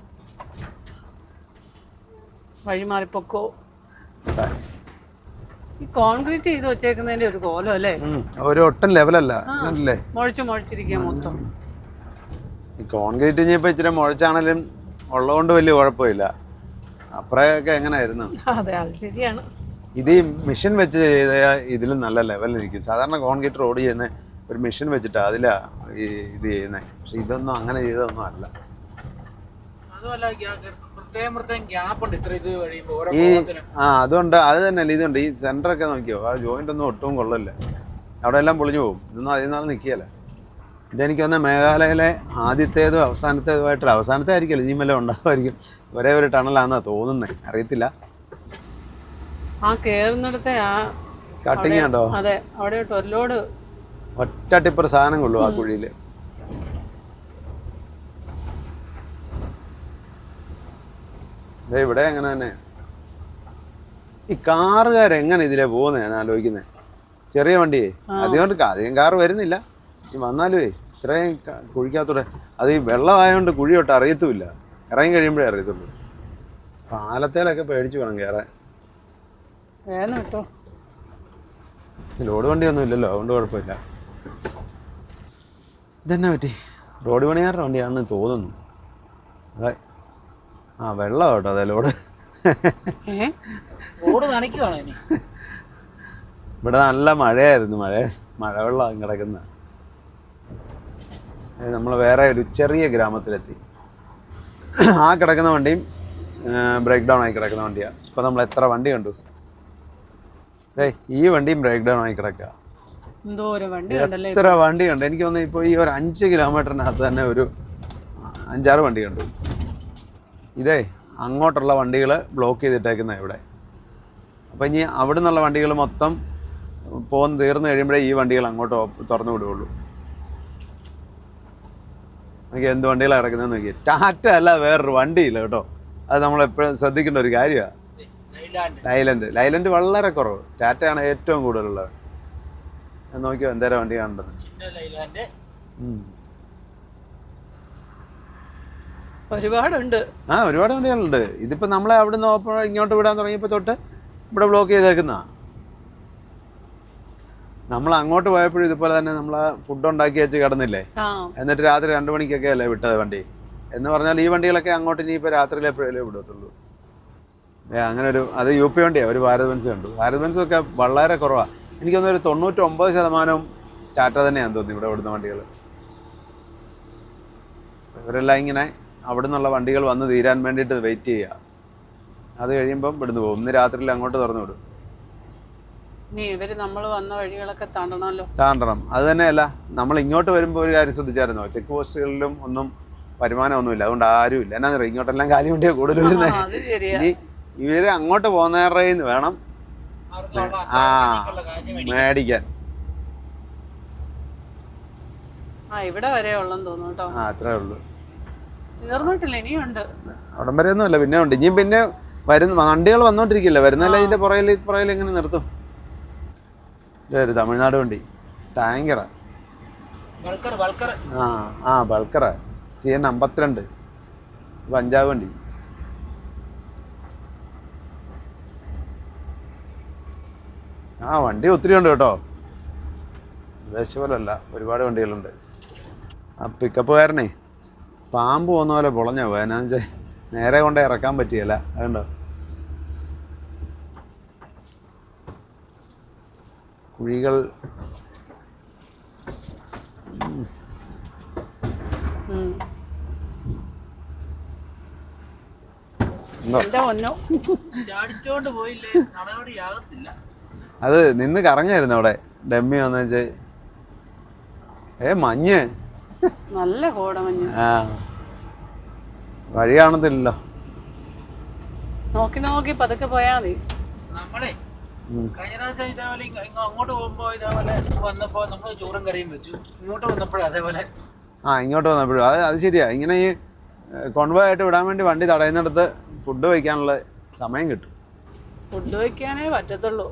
വഴി മാറിപ്പൊക്കോ ഈ കോൺക്രീറ്റ് ചെയ്ത് വെച്ചേക്കുന്നതിന്റെ ഒരു കോലം അല്ലേ? ഒരു ഒട്ടും ലെവലല്ല മുഴച്ചു മുഴച്ചിരിക്കുക മൊത്തം. കോൺക്രീറ്റ് ഇനിയിപ്പോൾ ഇച്ചിരി മുഴച്ചാണേലും ഉള്ളതുകൊണ്ട് വലിയ കുഴപ്പമില്ല. അപ്പുറയൊക്കെ എങ്ങനെയായിരുന്നു അതെ അത് ശരിയാണ്. ഇത് ഈ മെഷീൻ വെച്ച് ചെയ്ത ഇതിലും നല്ല ലെവലിരിക്കും സാധാരണ കോൺക്രീറ്റ് റോഡ് ചെയ്യുന്ന ഒരു മെഷീൻ വെച്ചിട്ട് അതിലാ ഈ ഇത് ചെയ്യുന്നത് പക്ഷെ ഇതൊന്നും അങ്ങനെ ചെയ്തതൊന്നും അല്ല. അതുമല്ല ഗ്യാ- പ്രത്യേകം പ്രത്യേകം ഗ്യാപ്പ് ഉണ്ട് ഇത്ര ഇത് കഴിയുമ്പോ ഓരോ ഈ കോളത്തിനും ആ അതുകൊണ്ട് അത് തന്നെയല്ല ഇതുണ്ട്. ഈ സെന്ററൊക്കെ നോക്കിയോ ആ ജോയിന്റ് ഒന്നും ഒട്ടും കൊള്ളല്ലേ അവിടെ എല്ലാം പൊളിഞ്ഞു പോകും. ഇതൊന്നും അതിൽ നിന്നാലും നിൽക്കുകയല്ല ഇതെനിക്ക് തോന്നുന്നത് മേഘാലയയിലെ ആദ്യത്തേതും അവസാനത്തേതുമായിട്ട് അവസാനത്തെ ആയിരിക്കില്ല ഇനിയും വല്ലതും ഉണ്ടാകുമായിരിക്കും ഒരേ ഒരു ടണലാണെന്നാ തോന്നുന്നത് അറിയത്തില്ല. ആ കേറുന്നിടത്തെ ആ കട്ടിങ് ഉണ്ടോ? അതെ അവിടെ ഒരു ലോഡ് ഒറ്റ ടിപ്പർ സാധനം കൊള്ളു ആ കുഴിയിൽ ഇവിടെ എങ്ങനെ തന്നെ. ഈ കാറുകാർ എങ്ങനെ ഇതിലെ പോകുന്നത് ഞാൻ ആലോചിക്കുന്നത് ചെറിയ വണ്ടിയേ. അധികം അധികം കാറ് വരുന്നില്ല. ഈ വന്നാലുമേ ഇത്രയും ക- കുഴിക്കകത്തൂടെ അത് ഈ വെള്ളമായതുകൊണ്ട് കുഴി തൊട്ട് അറിയത്തുമില്ല. ഇറങ്ങി കഴിയുമ്പോഴേ അറിയത്തുള്ളൂ. പാലത്തേലൊക്കെ പേടിച്ച് വേണം കയറാൻ വേണം കേട്ടോ. ലോഡ് വണ്ടിയൊന്നും ഇല്ലല്ലോ അതുകൊണ്ട് കുഴപ്പമില്ല. ഇതെന്നാ പറ്റി? റോഡ് പണിയാരുടെ വണ്ടിയാണെന്ന് തോന്നുന്നു. അതെ. ആ വെള്ളം കേട്ടോ അതെ ലോഡ്. റോഡ് നനയ്ക്കുവാണ് ഇവിടെ നല്ല മഴയായിരുന്നു മഴ മഴവെള്ളം കിടക്കുന്ന. നമ്മൾ വേറെ ഒരു ചെറിയ ഗ്രാമത്തിലെത്തി. ആ കിടക്കുന്ന വണ്ടിയും ബ്രേക്ക് ഡൗൺ ആയി കിടക്കുന്ന വണ്ടിയാണ് ഇപ്പം നമ്മൾ എത്ര വണ്ടി കണ്ടു? ഏയ് ഈ വണ്ടിയും ബ്രേക്ക് ഡൗൺ ആയി കിടക്കുക എത്ര വണ്ടി കണ്ടു? എനിക്ക് തോന്നുന്നു ഇപ്പോൾ ഈ ഒരു അഞ്ച് കിലോമീറ്ററിനകത്ത് തന്നെ ഒരു അഞ്ചാറ് വണ്ടി കണ്ടു. ഇതേ അങ്ങോട്ടുള്ള വണ്ടികൾ ബ്ലോക്ക് ചെയ്തിട്ടേക്കുന്ന ഇവിടെ. അപ്പോൾ ഇനി അവിടെ നിന്നുള്ള വണ്ടികൾ മൊത്തം പോകുന്ന തീർന്നു കഴിയുമ്പോഴേ ഈ വണ്ടികൾ അങ്ങോട്ട് തുറന്നു വിടുകയുള്ളൂ. നോക്കി എന്ത് വണ്ടികളാണ് കിടക്കുന്നത് നോക്കി ടാറ്റ അല്ല വേറൊരു വണ്ടിയില്ല കേട്ടോ. അത് നമ്മൾ എപ്പോഴും ശ്രദ്ധിക്കേണ്ട ഒരു കാര്യമാണ് ലൈലാൻഡ് ലൈലൻഡ് ലൈലൻഡ് വളരെ കുറവ്. ടാറ്റയാണ് ഏറ്റവും കൂടുതലുള്ളത്. നോക്കിയോ എന്തേരം വണ്ടി കണ്ടത് ഒരുപാടുണ്ട്. ആ ഒരുപാട് വണ്ടികളുണ്ട്. ഇതിപ്പോ നമ്മളെ അവിടെ നിന്ന് ഓപ്പൺ ഇങ്ങോട്ട് വിടാൻ തുടങ്ങിയപ്പോ തൊട്ട് ഇവിടെ ബ്ലോക്ക് ചെയ്തേക്കുന്ന നമ്മൾ അങ്ങോട്ട് പോയപ്പോഴും ഇതുപോലെ തന്നെ നമ്മൾ ഫുഡ് ഉണ്ടാക്കി വെച്ച് കിടന്നില്ലേ? എന്നിട്ട് രാത്രി രണ്ടു മണിക്കൊക്കെ അല്ലേ വിട്ടത് വണ്ടി? എന്ന് പറഞ്ഞാൽ ഈ വണ്ടികളൊക്കെ അങ്ങോട്ട് ഇനിയിപ്പോൾ രാത്രിയിലെ എപ്പോഴല്ലേ വിടത്തുള്ളൂ. അങ്ങനെ ഒരു അത് യു പി വണ്ടിയാണ് ഒരു ഭാരത് ബെൻസ് കണ്ടു. ഭാരത് ബൻസ് ഒക്കെ വളരെ കുറവാണ് എനിക്ക് തോന്നുന്നു ഒരു തൊണ്ണൂറ്റൊമ്പത് ശതമാനവും ടാറ്റ തന്നെയാണ് തോന്നുന്നു ഇവിടെ വിടുന്ന വണ്ടികൾ ഇവരെല്ലാം ഇങ്ങനെ അവിടെ നിന്നുള്ള വണ്ടികൾ വന്ന് തീരാൻ വേണ്ടിയിട്ട് വെയിറ്റ് ചെയ്യുക. അത് കഴിയുമ്പം ഇവിടുന്ന് പോകും. ഇന്ന് രാത്രിയിൽ അങ്ങോട്ട് തുറന്നു വിടും. ഇനി ഇവർ നമ്മൾ വന്ന വഴികളൊക്കെ താണ്ടണമല്ലോ. താണ്ടണം. അത് തന്നെയല്ല നമ്മൾ ഇങ്ങോട്ട് വരുമ്പോൾ ഒരു കാര്യം ശ്രദ്ധിച്ചായിരുന്നോ? ചെക്ക് പോസ്റ്റുകളിലും ഒന്നും വരുമാനമൊന്നുമില്ല. അതുകൊണ്ട് ആരും ഇല്ല എന്നാ പറയുക ഇങ്ങോട്ടെല്ലാം കാലി വണ്ടിയാ കൂടുതൽ വരുന്നത് ഇനി ഇവർ അങ്ങോട്ട് പോകുന്നവരുടെ നിന്ന് വേണം ആ മേടിക്കാൻ. മേടിക്കാൻ. ആ ഇവിടെ വരെ ഉള്ളെന്ന് തോന്നുന്നു കേട്ടോ. ആ അത്രേ ഉള്ളൂ. തീർന്നിട്ടില്ല ഇനിയുണ്ട് അവിടം വരെ ഒന്നുമല്ല പിന്നെ ഉണ്ട് ഇനിയും പിന്നെ വരുന്ന വണ്ടികൾ വന്നോണ്ടിരിക്കില്ല? വരുന്നല്ല ഇതിന്റെ പുറകിൽ പുറകിൽ എങ്ങനെ നിർത്തും? ഇത് തമിഴ്നാട് വണ്ടി? ടാങ്കറാ. ആ ആ ബൾക്കറാ. ടി എൻ അമ്പത്തിരണ്ട്. പഞ്ചാബ് വണ്ടി. ആ വണ്ടി ഒത്തിരി ഉണ്ട് കേട്ടോ. ഉദ്ദേശപോലല്ല അല്ല ഒരുപാട് വണ്ടികളുണ്ട്. ആ പിക്കപ്പുകാരനെ പാമ്പ് പോകുന്ന പോലെ പൊളഞ്ഞ? എന്നാന്ന് വെച്ചാൽ നേരെ കൊണ്ട് ഇറക്കാൻ പറ്റിയല്ല അതുണ്ടോ കുഴികൾ ഉം. ഉണ്ടോ എന്റെ ഒന്നോ ചാടിച്ചോണ്ട് പോയില്ലേ നടപടി ആകത്തില്ല അത് നിന്ന് കറങ്ങായിരുന്നു അവിടെ. ഡമ്മി വന്നു വെച്ച്. ഏ മഞ്ഞ്. നല്ല കോടമഞ്ഞ് ആ. വഴി കാണത്തില്ലല്ലോ. നോക്കി നോക്കി പതുക്കെ പോയാ മതി. നമ്മളെ. കഴിഞ്ഞ പ്രാവശ്യം ഇതേപോലെ അങ്ങോട്ട് പോകുമ്പോ ഇതേപോലെ വന്നപ്പോ നമ്മൾ ചോറും കറിയും വെച്ചു. ഇങ്ങോട്ട് വന്നപ്പോഴും അതേപോലെ. ആ ഇങ്ങോട്ട് വന്നപ്പോഴും. അത് അത് ശരിയാ. ഇങ്ങനെ ഈ കോൺവോയ് ആയിട്ട് വിടാൻ വേണ്ടി വണ്ടി തടയുന്നിടത്ത് ഫുഡ് വയ്ക്കാനുള്ള സമയം കിട്ടും. ഫുഡ് വയ്ക്കാനേ പറ്റത്തുള്ളൂ.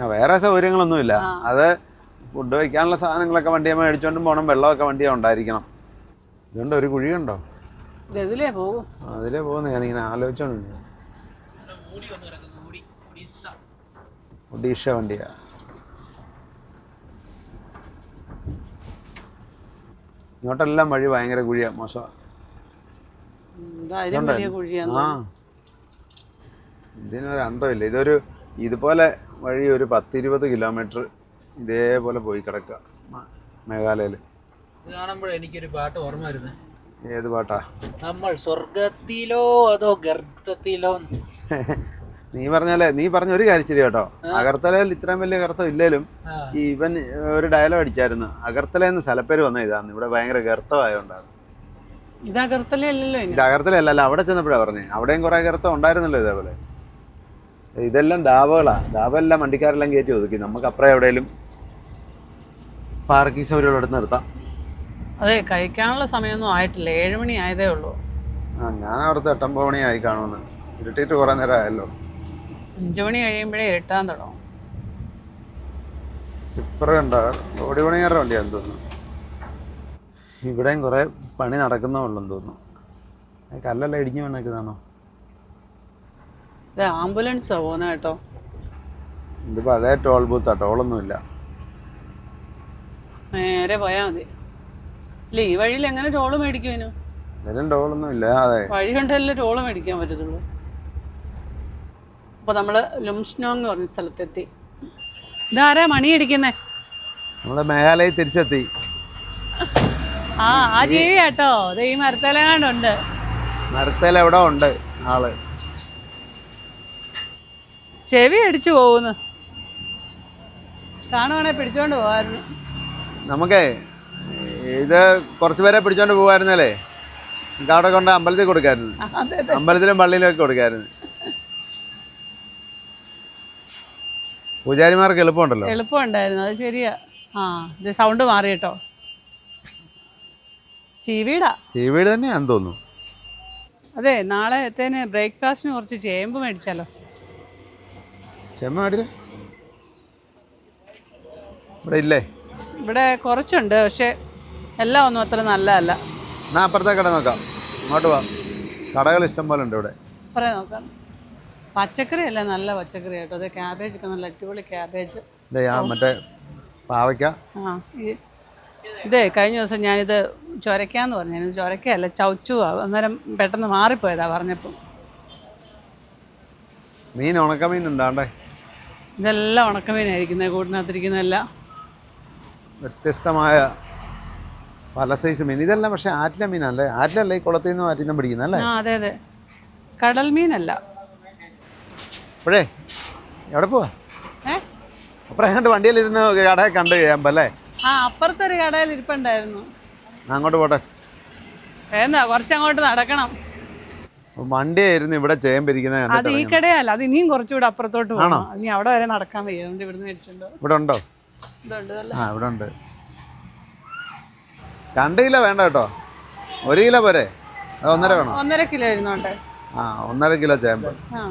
ആ, വേറെ സൗകര്യങ്ങളൊന്നുമില്ല. അത് ഫുഡ് വയ്ക്കാനുള്ള സാധനങ്ങളൊക്കെ വണ്ടിയെ മേടിച്ചോണ്ടും പോകണം വെള്ളമൊക്കെ വണ്ടിയെ ഉണ്ടായിരിക്കണം. ഇതുകൊണ്ട് ഒരു കുഴിയുണ്ടോ? അതിലേ പോകും അതിലേ പോകുന്നു. ഞാനിങ്ങനെ ആലോചിച്ചോണ്ട് ഒഡീഷ വണ്ടിയാ. ഇങ്ങോട്ടെല്ലാം വഴി ഭയങ്കര കുഴിയാ മോശമാണ് ആ. ഇതിനൊരു അന്തമില്ല. ഇതൊരു ഇതുപോലെ വഴി ഒരു പത്തിരുപത് കിലോമീറ്റർ ഇതേപോലെ പോയി കിടക്ക മേഘാലയിൽ മേഘാലയയിൽ ഇത് കാണുമ്പോഴേ എനിക്കൊരു പാട്ട് ഓർമ്മ വരുന്നത് ഏത് പാട്ടാ? നമ്മൾ സ്വർഗത്തിലോ അതോ ഗർത്തത്തിലോ നീ പറഞ്ഞാലേ നീ പറഞ്ഞ ഒരു കാര്യം ശരി കേട്ടോ. അഗർത്തലയിൽ ഇത്രയും വലിയ ഗർത്തം ഇല്ലേലും ഈ ഇവൻ ഒരു ഡയലോഗ് അടിച്ചായിരുന്നു. അഗർത്തല എന്ന് സ്ഥലപ്പേര് വന്ന ഇതാണ് ഇവിടെ ഭയങ്കര ഗർത്തമായോണ്ടാണ്. ഇത് അകർത്തലല്ലോ ഇത് അഗർത്തലയല്ല അവിടെ ചെന്നപ്പോഴാണ് പറഞ്ഞേ. അവിടെയും കുറെ ഗർത്തം ഉണ്ടായിരുന്നല്ലോ ഇതേപോലെ. ഇതെല്ലാം ദാവകളാ ദാവെല്ലാം വണ്ടിക്കാരെല്ലാം കയറ്റി ഒതുക്കി. നമുക്ക് അപ്പുറം എവിടെയെങ്കിലും പാർക്കിംഗ് സൗകര്യം എടുത്ത് നിർത്താം. അതെ കഴിക്കാനുള്ള സമയമൊന്നും ആയിട്ടില്ല. ഏഴുമണി ആയതേ ഉള്ളൂ. ആ ഞാൻ അവിടുത്തെ എട്ടൊമ്പത് ആയി കാണുമെന്ന്. ഇരുട്ടിയിട്ട് കുറേ നേരം ആയല്ലോ അഞ്ചു മണി കഴിയുമ്പോഴേ ഇരുട്ടാൻ തുടങ്ങും. ഓടി തോന്നുന്നു. ഇവിടെയും കുറേ പണി നടക്കുന്നേ ഉള്ളെന്ന് തോന്നുന്നു. കല്ലെല്ലാം ഇടിഞ്ഞു വീണേക്കുന്നതാണോ ഇത് ആംബുലൻസാ പോകുന്ന കേട്ടോ. ഇതിപ്പോ അതേ ടോൾ ബൂത്താ ടോളൊന്നുമില്ല നേരെ പോയാ മതി. ഇല്ല ഈ വഴിയിൽ എങ്ങനെ ടോൾ മേടിക്കും ടോളൊന്നും ഇല്ല അതെ. വഴി കണ്ടല്ലേ ടോൾ മേടിക്കാൻ പറ്റത്തുള്ളൂ. അപ്പോൾ നമ്മൾ ലുംഷ്നോ എന്ന് പറഞ്ഞ സ്ഥലത്തെത്തി. ഇതാരാ മണി അടിക്കുന്നേ? നമ്മളെ മേഘാലയ തിരിച്ചെത്തി. ആ ആ ജീവി കേട്ടോ ഈ ഈ മരത്തലങ്ങാണ്ടുണ്ട് മരത്തേൽ എവിടെ ഉണ്ട്? ആൾ. ചെവി അടിച്ചു പോകുന്നു. കാണുവാണെ പിടിച്ചോണ്ട് പോകായിരുന്നു നമുക്കേ ഇത് കുറച്ച് പേരെ പിടിച്ചോണ്ട് പോവായിരുന്നല്ലേ? അവിടെ കൊണ്ട് അമ്പലത്തിൽ കൊടുക്കായിരുന്നു. അതെ. അമ്പലത്തിലും പള്ളിയിലും ഒക്കെ കൊടുക്കായിരുന്നു. പൂജാരിമാർക്ക് എളുപ്പമുണ്ടല്ലോ. എളുപ്പമുണ്ടായിരുന്നു അത് ശരിയാ. ആ ഇത് സൗണ്ട് മാറി കേട്ടോ. ചീവീടാ ചീവീട് വീട് തന്നെയാണെന്ന് തോന്നുന്നു. അതെ നാളെ എത്തേന് ബ്രേക്ക്ഫാസ്റ്റിന് കുറച്ച് ചേമ്പ് മേടിച്ചാലോ. ചേമ്പ് ഇവിടെ ഇല്ലേ? ഇവിടെ കുറച്ചുണ്ട് പക്ഷേ എല്ലാം ഒന്നും അത്ര നല്ലതല്ല. എന്നാ അപ്പുറത്തെ കട നോക്കാം. അങ്ങോട്ട് പോവാം കടകൾ ഇഷ്ടം പോലെ ഉണ്ട് ഇവിടെ. പറയാം നോക്കാം. പച്ചക്കറി അല്ല നല്ല പച്ചക്കറി കേട്ടോ അതെ ക്യാബേജ് ഒക്കെ നല്ല അടിപൊളി ക്യാബേജ് മറ്റേ പാവയ്ക്ക. ആ ഇതേ കഴിഞ്ഞ ദിവസം ഞാനിത് ചൊരക്കാന്ന് പറഞ്ഞു. ഞാനിത് ചൊരക്കയല്ല ചവച്ചു അന്നേരം പെട്ടെന്ന് മാറിപ്പോയതാ പറഞ്ഞപ്പോൾ മീൻ ഉണക്കമീൻ ഉണ്ടാണ്ടേ? ഇതെല്ലാം ഉണക്കമീനായിരിക്കുന്നത് കൂട്ടിനകത്തിരിക്കുന്നതെല്ലാം. വ്യത്യസ്തമായ പല സൈസ് മീൻ. ഇതെല്ലാം പക്ഷേ ആറ്റിലെ മീനല്ലേ? ആറ്റിലല്ലേ ഈ കുളത്തിൽ നിന്ന് മാറ്റി പിടിക്കുന്നല്ലേ ആ അതെ അതെ. കടൽ മീനല്ല അപ്പോഴേ എവിടെ പോവാ? അപ്പുറം എങ്ങോട്ട് വണ്ടിയിലിരുന്ന് കടയെ കണ്ട് കഴിയാമ്പോ അല്ലേ? ആ അപ്പുറത്തൊരു കടയിൽ ഇരിപ്പുണ്ടായിരുന്നു. അങ്ങോട്ട് പോട്ടെ. എന്താ കുറച്ചങ്ങോട്ട് നടക്കണം. വണ്ടിയായിരുന്നു ഇവിടെ ചേമ്പിരിക്കുന്ന അത് ഈ കടയല്ല അത് ഇനിയും കുറച്ചുകൂടെ അപ്പുറത്തോട്ട് ആണോ? പോകണം ഇനി അവിടെ വരെ നടക്കാൻ വയ്യ. ഇവിടുന്ന് മേടിച്ചിട്ടുണ്ടോ ഇവിടെ ഉണ്ടോ ആ ഇവിടെ ഉണ്ട് രണ്ട് കിലോ വേണ്ട കേട്ടോ. ഒരു കിലോ പോരെ. ഒന്നര വേണോ? ഒന്നര കിലോ ഇരുന്നോട്ടെ ആ ഒന്നര കിലോ ചേമ്പ് ആ.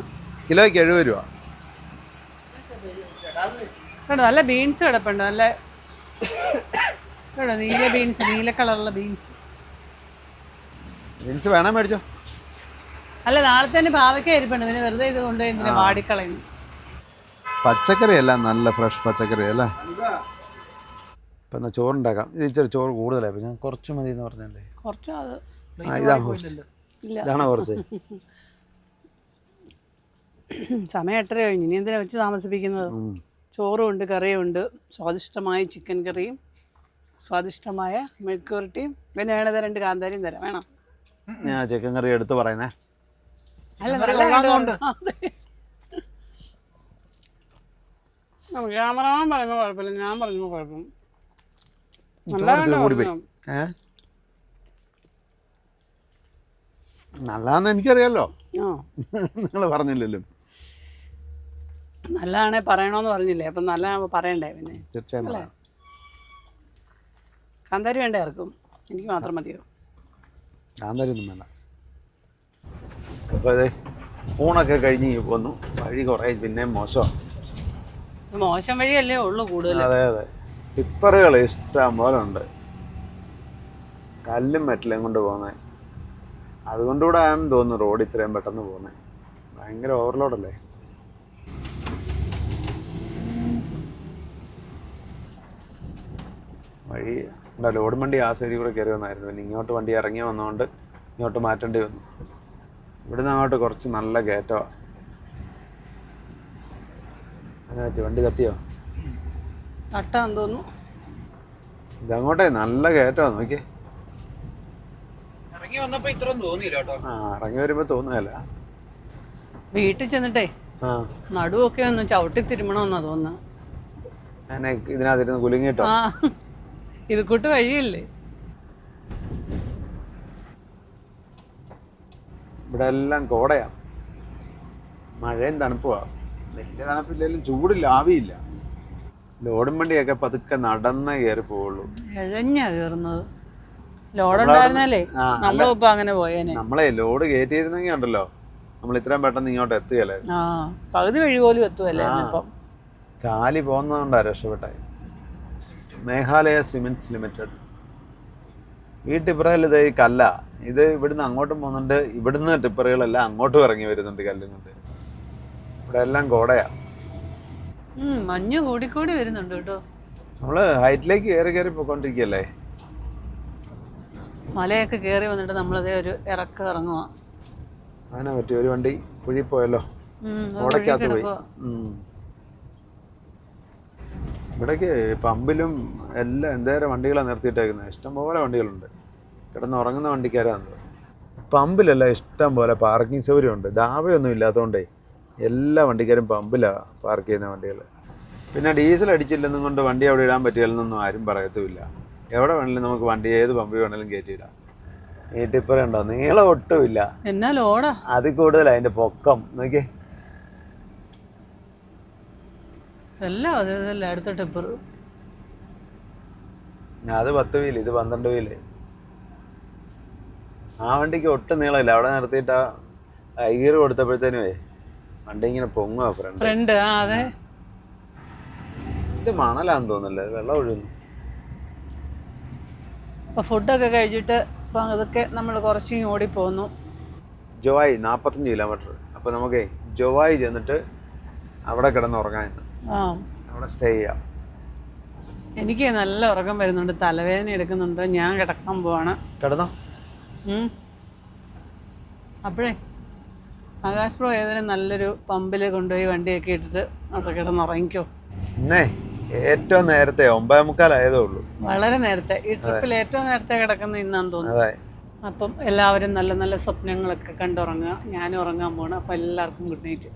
കിലോയ്ക്ക് എഴുപത് രൂപ. കേട്ടോ നല്ല ബീൻസ് കിടപ്പുണ്ട് നല്ല കേട്ടോ നീല ബീൻസ് നീല കളറുള്ള ബീൻസ് ബീൻസ് വേണം മേടിച്ചോ? അല്ല നാളെ തന്നെ പാവയ്ക്ക ഇരിപ്പുണ്ട് പിന്നെ വെറുതെ ഇത് കൊണ്ട് ഇങ്ങനെ വാടിക്കളയുന്നു. പച്ചക്കറി അല്ല നല്ല ഫ്രഷ് പച്ചക്കറി അല്ലേ ഇപ്പം എന്നാ ചോറുണ്ടാക്കാം. ഇത് ഇച്ചിരി ചോറ് കൂടുതലായി ഞാൻ കുറച്ച് മതി എന്ന് പറഞ്ഞല്ലേ? കുറച്ച് അത് ഇതാണ് കുറച്ച് ഇതാണോ കുറച്ച്? സമയം എട്ടര കഴിഞ്ഞു. ഇനി എന്തിനാ വെച്ച് താമസിപ്പിക്കുന്നത്? ചോറുമുണ്ട് ചോറും ഉണ്ട് കറിയും ഉണ്ട് സ്വാദിഷ്ടമായ ചിക്കൻ കറിയും സ്വാദിഷ്ടമായ മെഴുക്കുരട്ടിയും പിന്നെ വേണത് രണ്ട് കാന്താരിയും തരാം. വേണം. ഞാൻ ചിക്കൻ കറി എടുത്ത് പറയുന്നേ. അല്ല. ക്യാമറമാൻ പറയുമ്പോൾ കുഴപ്പമില്ല. ഞാൻ പറയുമ്പോൾ കുഴപ്പം. നല്ലതാന്ന് എനിക്കറിയാലോ. ആ. നിങ്ങൾ പറഞ്ഞില്ലല്ലോ. നല്ലതാണെ പറയണമെന്ന് പറഞ്ഞില്ലേ? അപ്പം നല്ല പറയണ്ടേ പിന്നെ? തീർച്ചയായും പറയാം. കാന്താരി വേണ്ടേ ആർക്കും? എനിക്ക് മാത്രം മതിയോ? കാന്താരിയൊന്നും വേണ്ട. അപ്പോൾ അതെ ഊണൊക്കെ കഴിഞ്ഞ് വന്നു. വഴി കുറേ പിന്നെയും മോശം. ഇത് മോശം വഴിയല്ലേ ഉള്ളൂ കൂടുതൽ അതെ അതെ. ടിപ്പറുകൾ ഇഷ്ടം പോലെ ഉണ്ട്. കല്ലും മെറ്റലും കൊണ്ട് പോകുന്നത് അതുകൊണ്ടുകൂടെ ആണെന്ന് തോന്നുന്നു റോഡ് ഇത്രയും പെട്ടെന്ന് പോകുന്നത് ഭയങ്കര ഓവർലോഡല്ലേ വഴി എന്താ ലോഡ് വണ്ടി ആ സൈഡിൽ കൂടെ കയറി വന്നായിരുന്നു. പിന്നെ ഇങ്ങോട്ട് വണ്ടി ഇറങ്ങി വന്നതുകൊണ്ട് ഇങ്ങോട്ട് മാറ്റേണ്ടി വന്നു. ഇവിടുന്ന് അങ്ങോട്ട് കുറച്ച് നല്ല കയറ്റമാണ് പറ്റി. വണ്ടി തട്ടിയോ? തട്ടാൻ തോന്നുന്നു. ഇതങ്ങോട്ടേ നല്ല കയറ്റമാണ് നോക്കിയേ. ഇറങ്ങി വന്നപ്പോ ഇത്രയും തോന്നിയില്ല കേട്ടോ. ആ ഇറങ്ങി വരുമ്പോൾ തോന്നുകയല്ല. വീട്ടിൽ ചെന്നിട്ടേ ആ. നടുവൊക്കെ ഒന്ന് ചവിട്ടി തിരുമണമെന്നാ തോന്നുന്നു. ഞാൻ ഇതിനകത്തിരുന്ന് കുലുങ്ങിട്ടോ ആ. ഇത് കൂട്ട് വഴിയല്ലേ? ഇവിടെ എല്ലാം കോടയാ. മഴയും തണുപ്പുവാ. വലിയ തണുപ്പില്ലെങ്കിലും ചൂടില്ല ആവിയില്ല. ലോഡും വണ്ടിയൊക്കെ പതുക്കെ നടന്നേ കയറി പോവുള്ളൂ. ഇഴഞ്ഞാ കയറുന്നത്. ആ, നമ്മളിപ്പോ അങ്ങനെ പോയേനെ. നമ്മളെ ലോഡ് കയറ്റിയിരുന്നെങ്കിൽ ഉണ്ടല്ലോ. നമ്മൾ ഇത്രയും പെട്ടെന്ന് ഇങ്ങോട്ട് എത്തുകയല്ലേ. പകുതി വഴി പോലും എത്തുകയല്ലേ കാലി പോകുന്നതുകൊണ്ടാ രക്ഷപ്പെട്ടെ മേഘാലയ സിമെന്റ്സ് ലിമിറ്റഡ്. ഈ ടിപ്പറയിൽ ഇത് ഈ കല്ല ഇത് ഇവിടുന്ന് അങ്ങോട്ടും പോകുന്നുണ്ട് ഇവിടുന്ന് ടിപ്പറുകളെല്ലാം അങ്ങോട്ടും ഇറങ്ങി വരുന്നുണ്ട് കല്ലും കൊണ്ട്. ഇവിടെ എല്ലാം കോടയാ മഞ്ഞ് കൂടിക്കൂടി വരുന്നുണ്ട് കേട്ടോ. നമ്മൾ ഹൈറ്റിലേക്ക് കയറി കയറി പോയിക്കൊണ്ടിരിക്കല്ലേ മലയൊക്കെ കയറി വന്നിട്ട് നമ്മളതേ ഒരു ഇറക്കം ഇറങ്ങുക അങ്ങനെ പറ്റി ഒരു വണ്ടി കുഴി പോയല്ലോ. കോടയ്ക്കകത്ത് പോയി. ഇവിടേക്ക് പമ്പിലും എല്ലാം എന്തേരം വണ്ടികളാണ് നിർത്തിയിട്ടേക്കുന്നത് ഇഷ്ടംപോലെ വണ്ടികളുണ്ട്. കിടന്ന് ഉറങ്ങുന്ന വണ്ടിക്കാരാണ് പമ്പിലല്ല ഇഷ്ടം പോലെ പാർക്കിംഗ് സൗകര്യമുണ്ട്. ദാവയൊന്നും ഇല്ലാത്തതുകൊണ്ടേ എല്ലാ വണ്ടിക്കാരും പമ്പിലാണ് പാർക്ക് ചെയ്യുന്ന വണ്ടികൾ പിന്നെ ഡീസൽ അടിച്ചില്ലെന്നും കൊണ്ട് വണ്ടി അവിടെ ഇടാൻ പറ്റില്ലെന്നൊന്നും ആരും പറയത്തുമില്ല. എവിടെ വേണമെങ്കിലും നമുക്ക് വണ്ടി ഏത് പമ്പിൽ വേണമെങ്കിലും കയറ്റിയിടാം ഈ ടിപ്പർ ഉണ്ടോ നീളം ഒട്ടുമില്ല. എന്നാ ലോടാ അതിൽ കൂടുതൽ അതിന്റെ പൊക്കം. നോക്കിയേ. എല്ലാം അതെ ഇതല്ലേ അടുത്ത ടിപ്പർ. അത് പത്ത് വീൽ ഇത് പന്ത്രണ്ട് വീൽ ആ വണ്ടിക്ക് ഒട്ടും നീളമില്ല. അവിടെ നിർത്തിയിട്ട് ആ ഗിയർ കൊടുത്തപ്പോഴത്തേനുവേ വണ്ടി ഇങ്ങനെ പൊങ്ങുക ഫ്രണ്ട് ഫ്രണ്ട് ആ അതെ. ഇത് മണലാന്ന് തോന്നുന്നില്ല. വെള്ളം ഒഴുകുന്നു. അപ്പൊ ഫുഡൊക്കെ കഴിച്ചിട്ട് ഇപ്പൊ അതൊക്കെ നമ്മൾ ഓടി ഓടിപ്പോന്നു. ജോവായി നാൽപ്പത്തഞ്ച് കിലോമീറ്റർ അപ്പോൾ നമുക്കേ ജോവായി ചെന്നിട്ട് അവിടെ കിടന്ന് ഉറങ്ങാൻ അവിടെ സ്റ്റേ ചെയ്യാം. എനിക്ക് നല്ല ഉറക്കം വരുന്നുണ്ട് തലവേദന എടുക്കുന്നുണ്ട് ഞാൻ കിടക്കാൻ പോവാണ്. കിടന്നോ. അപ്പോഴേ ആകാശ് പ്രോ ഏതെങ്കിലും നല്ലൊരു പമ്പിൽ കൊണ്ടുപോയി വണ്ടിയൊക്കെ ഇട്ടിട്ട് അവിടെ കിടന്ന് ഉറങ്ങിക്കോ. ഇന്നേ ഏറ്റവും നേരത്തെ ഒമ്പത് മുക്കാലായതേ ഉള്ളൂ. വളരെ നേരത്തെ ഈ ട്രിപ്പിൽ ഏറ്റവും നേരത്തെ കിടക്കുന്ന ഇന്നാന്ന് തോന്നുന്നു. അപ്പം എല്ലാവരും നല്ല നല്ല സ്വപ്നങ്ങളൊക്കെ കണ്ടുറങ്ങുക ഞാനും ഉറങ്ങാൻ പോകണം അപ്പം എല്ലാവർക്കും ഗുഡ് നൈറ്റ്